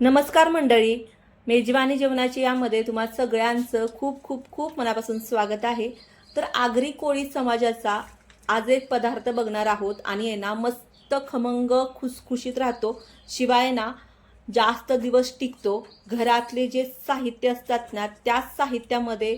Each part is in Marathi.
नमस्कार मंडळी. मेजवानी जेवणाची यामध्ये तुम्हा सगळ्यांचं खूप खूप खूप मनापासून स्वागत आहे. तर आगरी कोळी समाजाचा आज एक पदार्थ बघणार आहोत आणि आहे ना मस्त खमंग खुसखुशीत राहतो. शिवाय ना जास्त दिवस टिकतो. घरातले जे साहित्य असतात ना त्याच साहित्यामध्ये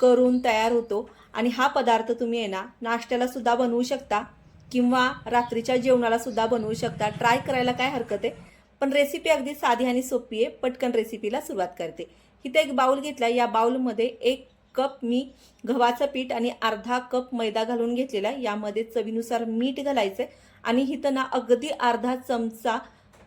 करून तयार होतो. आणि हा पदार्थ तुम्ही आहे ना नाश्त्याला सुद्धा बनवू शकता किंवा रात्रीच्या जेवणाला सुद्धा बनवू शकता. ट्राय करायला काय हरकत आहे? पण रेसिपी अगदी साधी आणि सोपी आहे. पटकन रेसिपीला सुरुवात करते. इथे एक बाउल घेतला. या बाऊलमध्ये एक कप मी गव्हाचं पीठ आणि अर्धा कप मैदा घालून घेतलेला यामध्ये चवीनुसार मीठ घालायचं आणि इथं ना अगदी अर्धा चमचा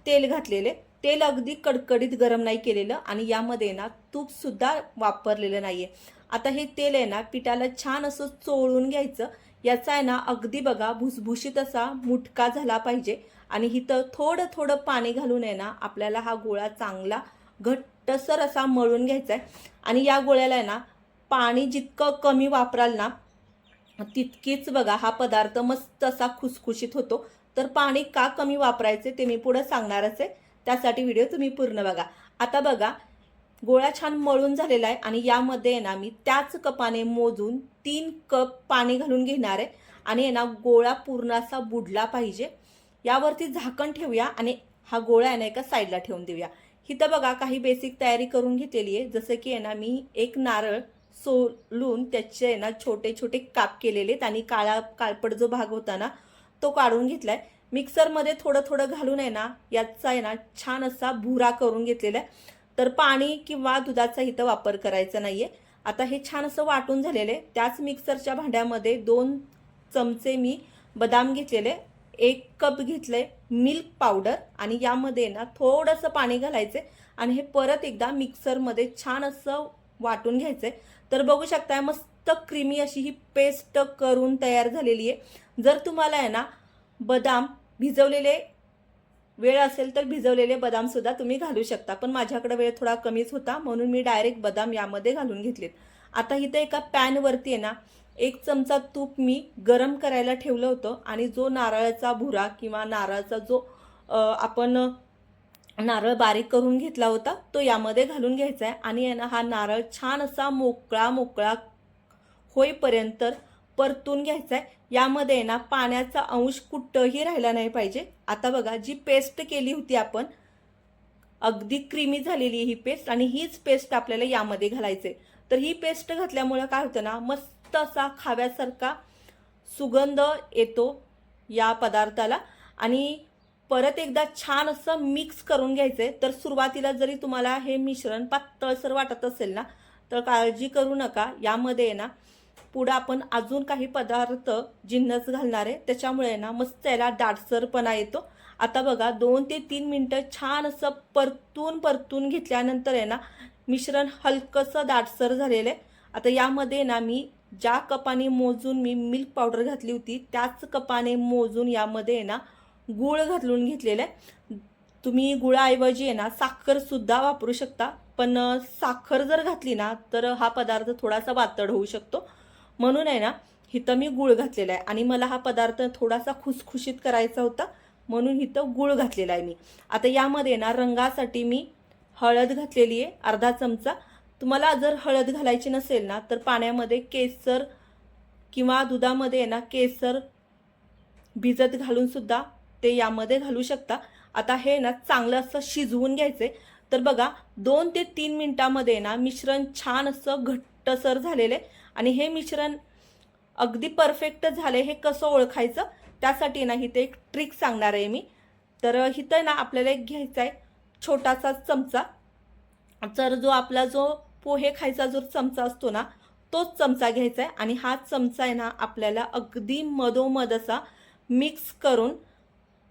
तेल घातलेले तेल अगदी कडकडीत गरम नाही केलेलं आणि यामध्ये ना तूपसुद्धा वापरलेलं नाही आहे आता हे तेल आहे ना पिठाला छान असं चोळून घ्यायचं. याचा आहे ना अगदी बघा भुसभुशीत असा मुटका झाला पाहिजे. आणि इथं थोडं थोडं पाणी घालून आहे ना आपल्याला हा गोळा चांगला घट्टसर असा मळून घ्यायचा आहे. आणि या गोळ्याला आहे ना पाणी जितकं कमी वापराल ना तितकीच बघा हा पदार्थ मस्त असा खुसखुशीत होतो. तर पाणी का कमी वापरायचे ते मी पुढं सांगणारच आहे. त्यासाठी व्हिडिओ तुम्ही पूर्ण बघा. आता बघा गोळा छान मळून झालेला आहे आणि यामध्ये आहे ना मी त्याच कपाने मोजून तीन कप पाणी घालून घेणार आहे. आणि आहे ना गोळा पूर्ण असा बुडला पाहिजे. यावरती झाकण ठेवूया आणि हा गोळा आहे ना एका साईडला ठेवून देऊया. इथं बघा काही बेसिक तयारी करून घेतलेली आहे. जसं की आहे ना मी एक नारळ सोलून त्याचे आहे ना छोटे छोटे काप केलेले आहेत. आणि काळा काळपट जो भाग होता ना तो काढून घेतला आहे मिक्सरमध्ये थोडं थोडं घालून आहे ना याचा आहे ना छान असा भुरा करून घेतलेला आहे. तर पाणी किंवा दुधाचा इथं वापर करायचा आहे आता हे छान असं वाटून झालेलं आहे. त्याच मिक्सरच्या भांड्यामध्ये दोन चमचे मी बदाम घेतलेले. एक कप घेतले मिल्क पावडर आणि यामध्ये ना थोडंसं पाणी घालायचे आणि हे परत एकदा मिक्सरमध्ये छान असं वाटून घ्यायचं तर बघू शकताय मस्त क्रीमी अशी ही पेस्ट करून तयार झालेली आहे. जर तुम्हाला आहे ना बदाम भिजवलेले वेळ असेल तर भिजवलेले बदाम सुद्धा तुम्ही घालू शकता. पण माझ्याकडे वेळ थोडा कमीच होता म्हणून मी डायरेक्ट बदाम यामध्ये घालून घेतलेत. आता इथं एका पॅनवरती आहे ना एक चमचा तूप मी गरम करायला ठेवलं होतं आणि जो नारळाचा भुरा किंवा नारळाचा जो आपण नारळ बारीक करून घेतला होता तो यामध्ये घालून घ्यायचा आहे. आणि आहे ना हा नारळ छान असा मोकळा मोकळा होईपर्यंत परतून घ्यायचा आहे यामध्ये आहे ना पाण्याचा अंश कुठंही राहिला नाही पाहिजे. आता बघा जी पेस्ट केली होती आपण अगदी क्रीमी झालेली आहे ही पेस्ट आणि हीच पेस्ट आपल्याला यामध्ये घालायचे तर ही पेस्ट घातल्यामुळं काय होतं ना मस्त असा खाव्यासारखा सुगंध येतो या पदार्थाला. आणि परत एकदा छान असं मिक्स करून घ्यायचं आहे तर सुरुवातीला जरी तुम्हाला हे मिश्रण पातळसर वाटत असेल ना तर काळजी करू नका. यामध्ये आहे ना पुढं आपण अजून काही पदार्थ जिन्नस घालणार आहे. त्याच्यामुळे ना मस्त याला दाटसरपणा येतो. आता बघा दोन ते तीन मिनटं छान असं परतून परतून घेतल्यानंतर आहे ना मिश्रण हलकंसं दाटसर झालेलं आहे. आता यामध्ये ना मी ज्या कपाने मोजून मी मिल्क पावडर घातली होती त्याच कपाने मोजून यामध्ये आहे ना गूळ घालून घेतलेलं आहे. तुम्ही गुळाऐवजी आहे ना साखरसुद्धा वापरू शकता. पण साखर जर घातली ना तर हा पदार्थ थोडासा वातड होऊ शकतो. म्हणून आहे ना इथं मी गूळ घातलेला आहे. आणि मला हा पदार्थ थोडासा खुसखुशीत करायचा होता म्हणून इथं गूळ घातलेला आहे मी. आता यामध्ये ना रंगासाठी मी हळद घातलेली आहे अर्धा चमचा. तुम्हाला जर हळद घालायची नसेल ना तर पाण्यामध्ये केसर किंवा दुधामध्ये आहे ना केसर भिजत घालूनसुद्धा ते यामध्ये घालू शकता. आता हे ना चांगलं असं शिजवून घ्यायचे तर बघा दोन ते तीन मिनटामध्ये ना मिश्रण छान असं घट्टसर झालेलं आहे. आणि हे मिश्रण अगदी परफेक्ट झाले हे कसं ओळखायचं त्यासाठी ना इथे एक ट्रिक सांगणार आहे मी. तर इथं ना आपल्याला एक घ्यायचा आहे छोटासा चमचा. तर जो आपला जो पोहे खायचा जो चमचा असतो ना तोच चमचा घ्यायचा आहे आणि हा चमचा आहे ना आपल्याला अगदी मधोमध असा मिक्स करून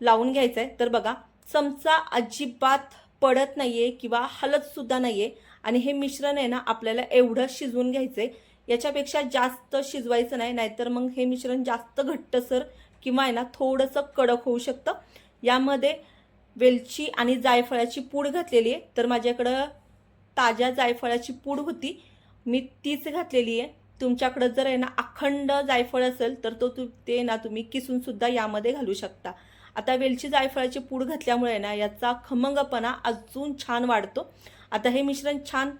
लावून घ्यायचा आहे तर बघा चमचा अजिबात पडत नाही आहे किंवा हलतसुद्धा नाही आहे आणि हे मिश्रण आहे ना आपल्याला एवढं शिजवून आहे याच्यापेक्षा जास्त शिजवायचं नाही नाहीतर मग हे मिश्रण जास्त घट्टसर किंवा आहे ना थोडंसं कडक होऊ शकतं. यामध्ये वेलची आणि जायफळाची पूड घातलेली आहे. तर माझ्याकडं ताज्या जायफळाची पूड होती. मी तीच घातलेली आहे. तुमच्याकडं जर आहे ना अखंड जायफळ असेल तर तो तु ते ना तुम्ही किसूनसुद्धा यामध्ये घालू शकता. आता वेलची जायफळाची पूड घातल्यामुळे ना याचा खमंगपणा अजून छान वाढतो. आता हे मिश्रण छान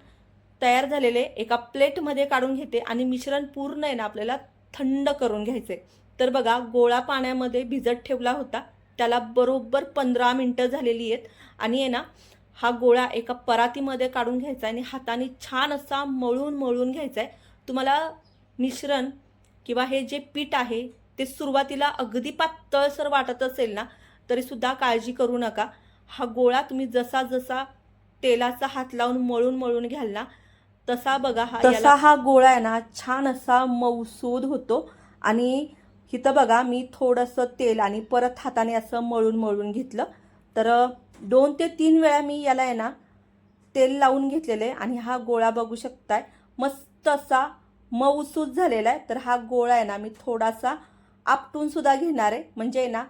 तयार झालेले एका प्लेटमध्ये काढून घेते आणि मिश्रण पूर्ण आहे ना आपल्याला थंड करून घ्यायचे तर बघा गोळा पाण्यामध्ये भिजत ठेवला होता. त्याला बरोबर पंधरा मिनटं झालेली आहेत. आणि आहे ना हा गोळा एका परातीमध्ये काढून घ्यायचा आणि हाताने छान असा मळून मळून घ्यायचा आहे तुम्हाला मिश्रण किंवा हे जे पीठ आहे ते सुरुवातीला अगदी पातळसर वाटत असेल ना तरीसुद्धा काळजी करू नका. हा गोळा तुम्ही जसा जसा तेलाचा हात लावून मळून मळून घ्याल ना तसा बघा हा तसा हा गोळा आहे ना छान असा मऊसूद होतो. आणि इथं बघा मी थोडंसं तेल आणि परत हाताने असं मळून मळून घेतलं. तर दोन ते तीन वेळा मी याला आहे ना तेल लावून घेतलेलं आहे आणि हा गोळा बघू शकताय. मस्त असा मऊसूद झालेला आहे. तर हा गोळा आहे ना मी थोडासा आपटून सुद्धा घेणार आहे. म्हणजे आहे ना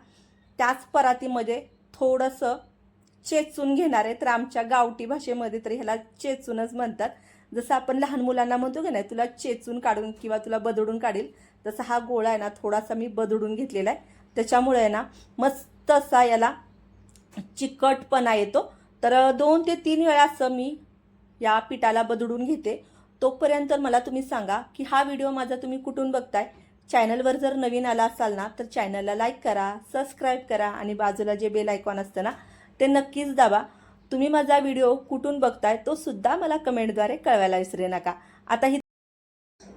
त्याच परातीमध्ये थोडंसं चेचून घेणार आहे. तर आमच्या गावठी भाषेमध्ये तर ह्याला चेचूनच म्हणतात. जसं आपण लहान मुलांना म्हणतो की नाही तुला चेचून काढून किंवा तुला बदडून काढेल तसा हा गोळा आहे ना थोडासा मी बदडून घेतलेला आहे. त्याच्यामुळे आहे ना मस्त असा याला चिकटपणा येतो. तर दोन ते तीन वेळा असं मी या पिठाला बदडून घेते. तोपर्यंत मला तुम्ही सांगा की हा व्हिडिओ माझा तुम्ही कुठून बघताय? चॅनलवर जर नवीन आला असाल ना तर चॅनलला लाईक करा सबस्क्राईब करा आणि बाजूला जे बेल आयकॉन असतं ना ते नक्कीच दाबा. तुम्ही माझा व्हिडिओ कुठून बघताय तो सुद्धा मला कमेंटद्वारे कळवायला विसरू नका. आता ही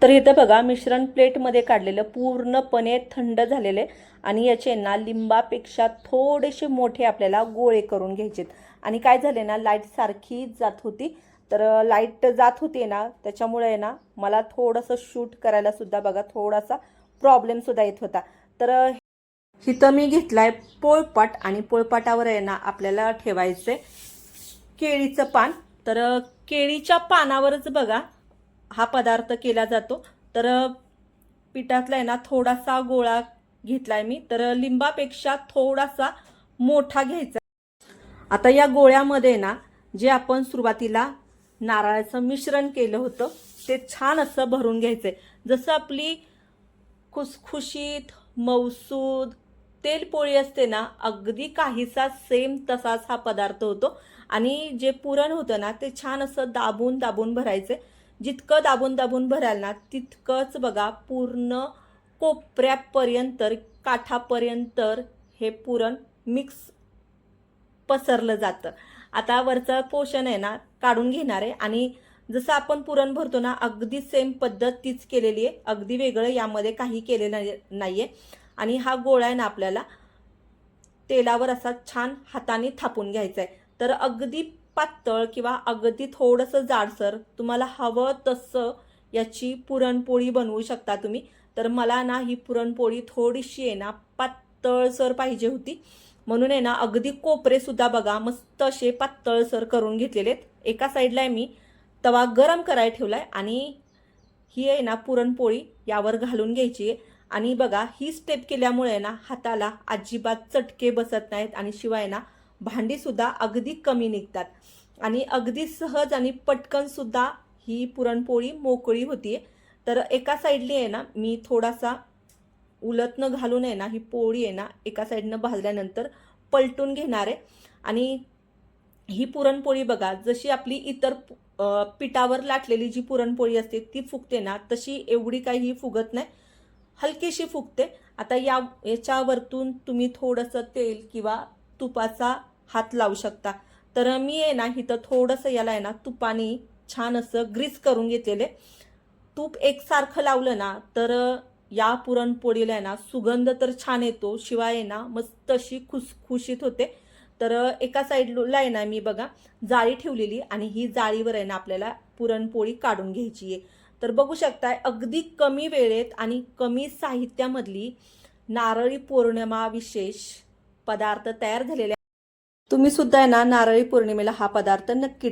तर इथं बघा मिश्रण प्लेटमध्ये काढलेलं पूर्णपणे थंड झालेले आणि याचे ना लिंबापेक्षा थोडेसे मोठे आपल्याला गोळे करून घ्यायचेत. आणि काय झाले ना लाइट सारखी जात होती. तर लाइट जात होती ना त्याच्यामुळे ना मला थोडंसं शूट करायला सुद्धा बघा थोडासा प्रॉब्लेम सुद्धा येत होता. तर इथं मी घेतलाय पोळपाट आणि पोळपाटावर आहे ना आपल्याला ठेवायचे केळीचं पान. तर केळीच्या पानावरच बघा हा पदार्थ केला जातो. तर पिठातला आहे ना थोडासा गोळा घेतलाय मी. तर लिंबापेक्षा थोडासा मोठा घ्यायचा. आता या गोळ्यामध्ये ना जे आपण सुरुवातीला नारळाचं मिश्रण केलं होतं ते छान असं भरून घ्यायचं आहे जसं आपली खुसखुशीत मौसूद तेलपोळी असते ना अगदी काहीसा सेम तसाच हा पदार्थ होतो. आणि जे पुरण होतं ना ते छान असं दाबून दाबून भरायचे. जितकं दाबून दाबून भराल ना तितकंच बघा पूर्ण कोपऱ्यापर्यंत काठापर्यंत हे पुरण मिक्स पसरलं जातं. आता वरचं पोषण आहे ना काढून घेणार आहे. आणि जसं आपण पुरण भरतो ना अगदी सेम पद्धत तीच केलेली आहे. अगदी वेगळं यामध्ये काही केलेलं नाही आहे. आणि हा गोळा आहे ना आपल्याला तेलावर असा छान हाताने थापून घ्यायचा आहे तर अगदी पातळ किंवा अगदी थोडंसं जाडसर तुम्हाला हवं तसं याची पुरणपोळी बनवू शकता तुम्ही. तर मला ना ही पुरणपोळी थोडीशी आहे ना पातळसर पाहिजे होती. म्हणून आहे ना अगदी कोपरेसुद्धा बघा मस्त असे पातळसर करून घेतलेले आहेत एका साईडला आहे मी तवा गरम करायला ठेवला आहे आणि ही आहे ना पुरणपोळी यावर घालून घ्यायची आहे. आणि बघा ही स्टेप केल्यामुळे ना हाताला अजिबात चटके बसत नाहीत आणि शिवाय ना भांडीसुद्धा अगदी कमी निघतात. आणि अगदी सहज आणि पटकनसुद्धा ही पुरणपोळी मोकळी होती. तर एका साईडली आहे ना मी थोडासा उलटनं घालून आहे ना ही पोळी आहे ना एका साईडनं भाजल्यानंतर पलटून घेणार आहे. आणि ही पुरणपोळी बघा जशी आपली इतर पिठावर लाटलेली जी पुरणपोळी असते ती फुगते ना तशी एवढी काही फुगत नाही. हलकीशी फुगते. आता या याच्यावरतून तुम्ही थोडंसं तेल किंवा तुपाचा हात लावू शकता. तर मी आहे ना इथं थोडंसं याला आहे ना तुपाने छान असं ग्रीस करून घेतलेले. तूप एकसारखं लावलं ना तर या पुरणपोळीला आहे ना सुगंध तर छान येतो. शिवाय आहे ना मस्त अशी खुसखुशीत होते. तर एका साईडला आहे ना मी बघा जाळी ठेवलेली आणि ही जाळीवर आहे ना आपल्याला पुरणपोळी काढून घ्यायची आहे. तर बघू शकताय अगदी कमी वेळेत आणि कमी साहित्यामधली नारळी पौर्णिमा विशेष पदार्थ तयार झालेले तुम्ही सुद्धा आहे ना नारळी पौर्णिमेला हा पदार्थ नक्की